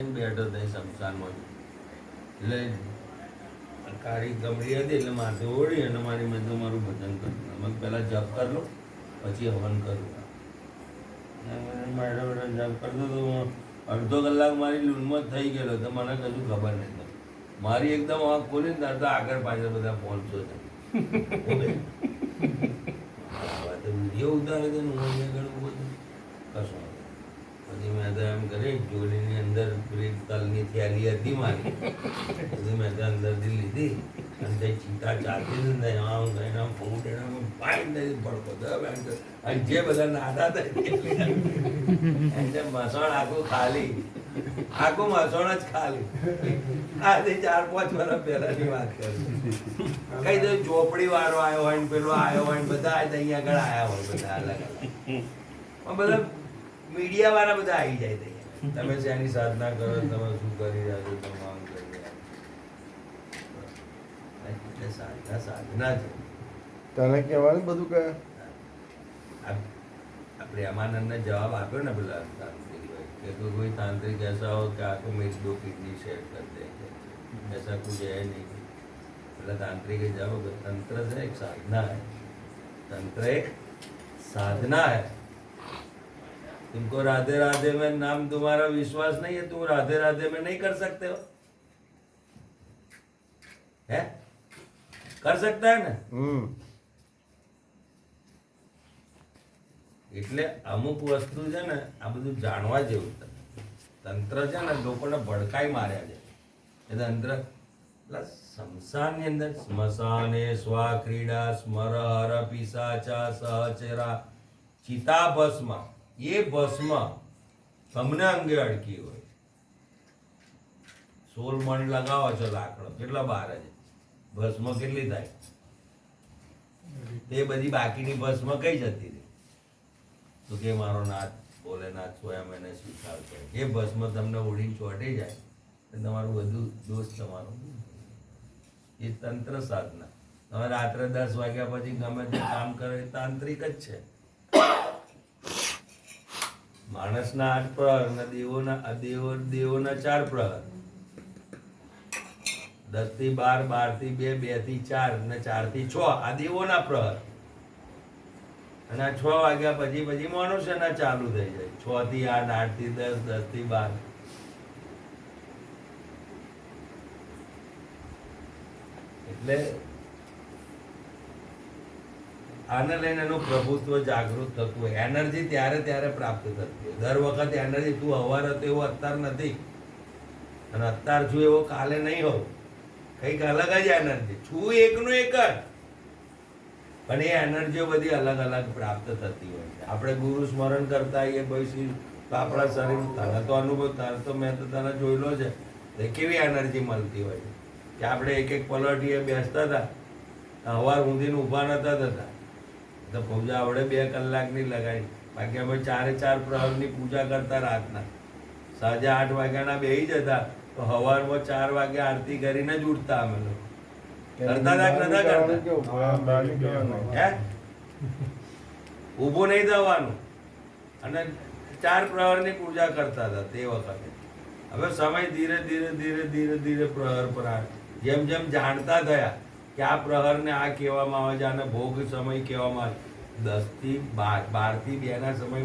બેઠો થઈ શમશાનમાં એટલે કાળી ગમડી હતી એટલે માથે ઓળી અને મારી મેં મારું ભજન કર્યું અમે પહેલાં જપ કરી લો પછી હવન કરું. મેડમ બેટા જપ કરતો તો અડધો કલાક મારી લૂનમાં થઈ ગયેલો તો મને કશું ખબર નહીં મારી એકદમ આંખ ખોલી ને તો આગળ પાછળ બધા પહોંચતો છે. વીડિયો ઉતારે તો હું અહીંયા આગળ કશું પછી મેં એમ કરી જોડીની અંદર પેલી તલની થેલી હતી મારી. પછી મેં અંદરથી લીધી. અને તે ચિંતા ચાલતી હતી ને આમ કહીને આમ ફૂટેણામાં પાઈ દઈ પડકો તો બેન અને જે બધા નાતા હતા એને મસણ આખું ખાલી. આખું મસણ જ ખાલી. આજે ચાર પાંચ વર્ષ પહેલાની વાત કરું. કઈ તો ચોપડી વાળો આવ્યો હોય ને પેલો આવ્યો હોય ને બધા અહીંયા આગળ આવ્યા હોય બધા અલગ અલગ બધા મીડિયા વાળા બધા આવી જાય તમે જેની સાધના કરો તમે શું કરી રહ્યા છો તમે આમ કરી સાધના સાધના છે તને જવાબ આપ્યો ને પેલા તાંત્રિકભાઈ કે તો કોઈ તાંત્રિક એસા હો કે આખો મેરી દો કિડની શેર કર દે. એસા કુછ હે નહીં. પેલા તાંત્રિકે જવાબ તંત્ર છે એક સાધના હે તंत्र एक साधना है तुमको राधे राधे में नाम तुम्हारा विश्वास नहीं है तुम राधे राधे में नहीं कर सकते हो है कर सकता है ना હમ એટલે અમુક વસ્તુ છે ને આ બધું જાણવા જેવું છે. તંત્ર છે ને લોકોને ભડકાઈ માર્યા છે એ તંત્ર એટલે સ્મશાનની અંદર સ્મશાને સ્વા ક્રીડા સ્મર હર પિશાચા સહચરા ચિતા ભસ્મ એ ભસ્મ તમને અંગે અડકી હોય. સોલ મણ લગાવો છો લાકડો, કેટલા બાર છે ભસ્મ કેટલી થાય? તે બધી બાકીની ભસ્મ કઈ જતી રહી? તો કે મારો નાથ ભોલેનાથ સ્વયં એને સ્વીકાર કરે. એ ભસ્મ તમને ઉડીને ચોંટી જાય. તમારું બધું દોષ તમારો. એ તંત્ર સાધના. તમે રાત્રે દસ વાગ્યા પછી ગમે તે કામ કરો, એ તાંત્રિક જ છે. માણસના આઠ પ્રહર અને દેવોના દેવો, દેવોના ચાર પ્રહર. દસથી બાર બારથી બે બેથી ચાર અને ચારથી છ. આ દેવોના પ્રહર. અને છ વાગ્યા પછી પછી મનુષ્યના ચાલુ થઈ જાય. છ થી આઠ આઠથી દસ દસથી બાર. એટલે આને લઈને એનું પ્રભુત્વ જાગૃત થતું હોય. એનર્જી ત્યારે ત્યારે પ્રાપ્ત થતી હોય. દર વખતે એનર્જી તું હવાર હતો એવો અત્યાર નથી. અને અત્યાર છું એવો કાલે નહીં હોવ કંઈક અલગ જ એનર્જી. છું એકનું એક જ. પણ એ એનર્જીઓ બધી અલગ અલગ પ્રાપ્ત થતી હોય છે. આપણે ગુરુ સ્મરણ કરતા એ પછી તો આપણા શરીર, તને તો અનુભવ તને તો મેં તો તને જોયેલો છે. એ કેવી એનર્જી મળતી હોય છે? કે આપણે એક એક પલટીએ બેસતા હતા, હવાર ઊંધીને ઊભા નતા થતા. તો પૂજા આપણે બે કલાકની લગાડી. બાકી અમે ચારે ચાર પ્રહરની પૂજા કરતા રાતના. સાંજે આઠ વાગ્યાના બેહી જતા તો સવારમાં ચાર વાગે આરતી કરીને જ ઉઠતા અમે લોકો. કરતા નતા ઊભું નહીં થવાનું. અને ચાર પ્રહરની પૂજા કરતા હતા તે વખતે. હવે સમય ધીરે ધીરે ધીરે ધીરે ધીરે પ્રહર પર જેમ જેમ જાણતા થયા કે આ પ્રહરને આ કહેવામાં આવે છે, આને ભોગ સમય કહેવામાં આવે દસથી બાર બારથી બે ના સમય